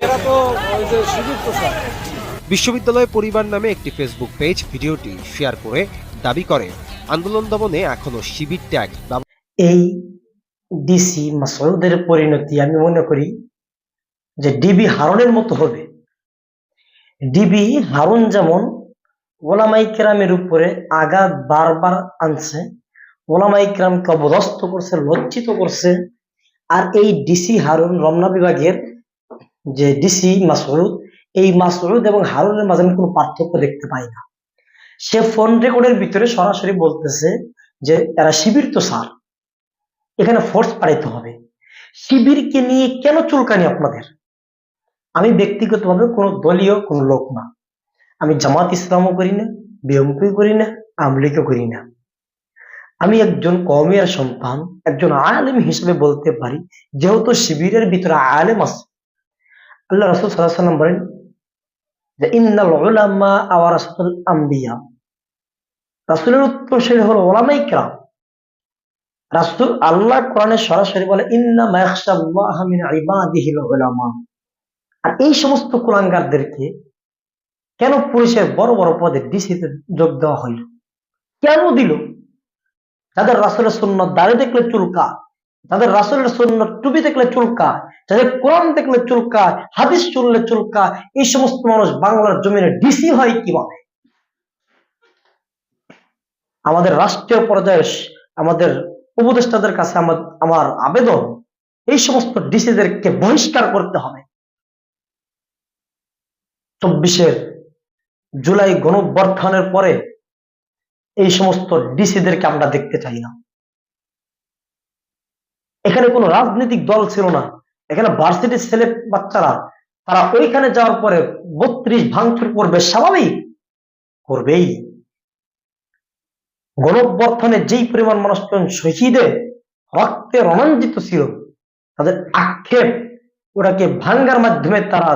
এরা তো ওই যে শিবির প্রসাদ বিশ্ববিদ্যালয় পরিবার নামে একটি ফেসবুক পেজ ভিডিওটি শেয়ার করে দাবি করে আন্দোলন দমনে এখনও শিবির ট্যাগ এই ডিসি মাসউদের পরিণতি আমি মনে করি যে ডিবি হারনের মতো হবে। ডিবি হারুন যেমন ওলামাই কেরামের উপরে আঘাত বারবার আনছে ওলামাই কেরামকে অবদস্ত করছে লজ্জিত করছে আর এই ডিসি হারুন রমনা বিভাগের যে ডিসি মাসউদ এই মাসউদ এবং হারুনের মাঝে আমি কোনো পার্থক্য দেখতে পাই না। সে ফোন রেকর্ডের ভিতরে সরাসরি বলতেছে যে, এরা শিবির তো স্যার এখানে ফোর্স পাঠাইতে হবে। শিবিরকে নিয়ে কেন চুলকানি আপনাদের? আমি ব্যক্তিগতভাবে কোনো দলীয়, কোনো লোক না। আমি জামাত ইসলামও করি না বিএমপি করি না আমলিগও করি না। আমি একজন কমের সন্তান, একজন আলেম হিসেবে বলতে পারি, যেহেতু শিবিরের ভিতরে আলেম আছে। আল্লাহ রসুল সাল্লাম বলেন যে, ইন্নাল উলামা আওয়ারাসাতুল আম্বিয়া রাসূলের উত্তরসূরি হলো ওলামাই কেরাম। রাসূল আল্লাহ কোরআনে সরাসরি বলে ইন্না উলামা আর এই সমস্ত কুলাঙ্গারদেরকে কেন পুলিশের বড় বড় পদে ডিসিতে যোগ দেওয়া হইল? কেন দিল? যাদের রাসূলের সুন্নত দাঁড়িয়ে দেখলে চুলকা যাদের রাসূলের সুন্নত টুপি দেখলে চুলকা যাদের কোরআন দেখলে চুলকা হাদিস চুললে চুলকা এই সমস্ত মানুষ বাংলার জমিনে ডিসি হয় কীভাবে আমাদের রাষ্ট্রীয় পর্যায়ে আমাদের উপদেষ্টাদের কাছে আমার আবেদন, এই সমস্ত ডিসিদেরকে বহিষ্কার করতে হবে। চব্বিশের জুলাই গণঅভ্যর্থানের পরে এই সমস্ত ডিসিদেরকে আমরা দেখতে চাই না। এখানে কোনো রাজনৈতিক দল ছিল না। এখানে ভার্সিটির ছেলে বাচ্চারা, তারা ওইখানে যাওয়ার পরে বত্রিশ ভাঙচুর করবে, স্বাভাবিক করবেই। গণঅভ্যর্থনে যেই পরিমাণ মানুষজন শহীদে, রক্তে রোমাঞ্চিত ছিল, তাদের আক্ষেপ ওটাকে ভাঙ্গার মাধ্যমে তারা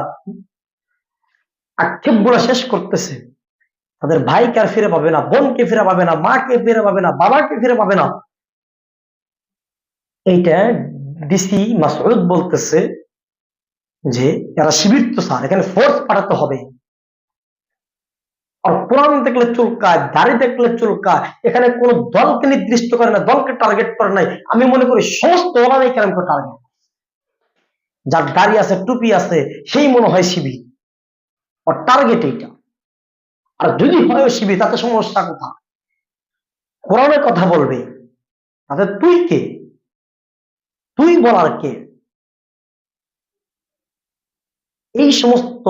আক্ষেপগুলো শেষ করতেছে। তাদের ভাইকে আর ফিরে পাবে না, বোনকে ফিরে পাবে না, মাকে ফিরে পাবে না, বাবাকে ফিরে পাবে না। এইটা ডিসি মাসউদ বলতেছে যে এরা শিবির তো স্যার এখানে ফোর্স পাঠাতে হবে। আর কোরআন দেখলে চুলকায়, দাড়ি দেখলে চুলকায়, এখানে কোন দলকে নির্দিষ্ট করে না, দলকে টার্গেট করে নাই। আমি মনে করি সমস্ত ওলামাই কেরামকে টার্গেট যার দাড়ি আছে, টুপি আছে, সেই মনে হয় শিবির। আর টার্গেট এইটা। আর যদি হয় শিবির, তাতে সমস্যা কোথায়? কোরআনের কথা বলবে। তাতে তুই কে? তুই বলার কে? এই সমস্ত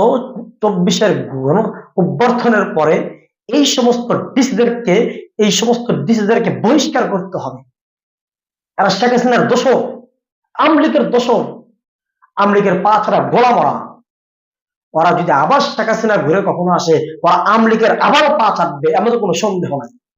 চব্বিশের গণ অভ্যর্থনের পরে এই সমস্ত ডিসিদেরকে, এই সমস্ত ডিসিদেরকে বহিষ্কার করতে হবে। এরা শেখ হাসিনার দোষর, আমলিকের দোষর, আমলিকের পা ছাড়া গোলা মরা। ওরা যদি আবার শেখ হাসিনা ঘুরে কখনো আসে, ওরা আমলিকের আবারও পা চাটবে এমন কোনো সন্দেহ নাই।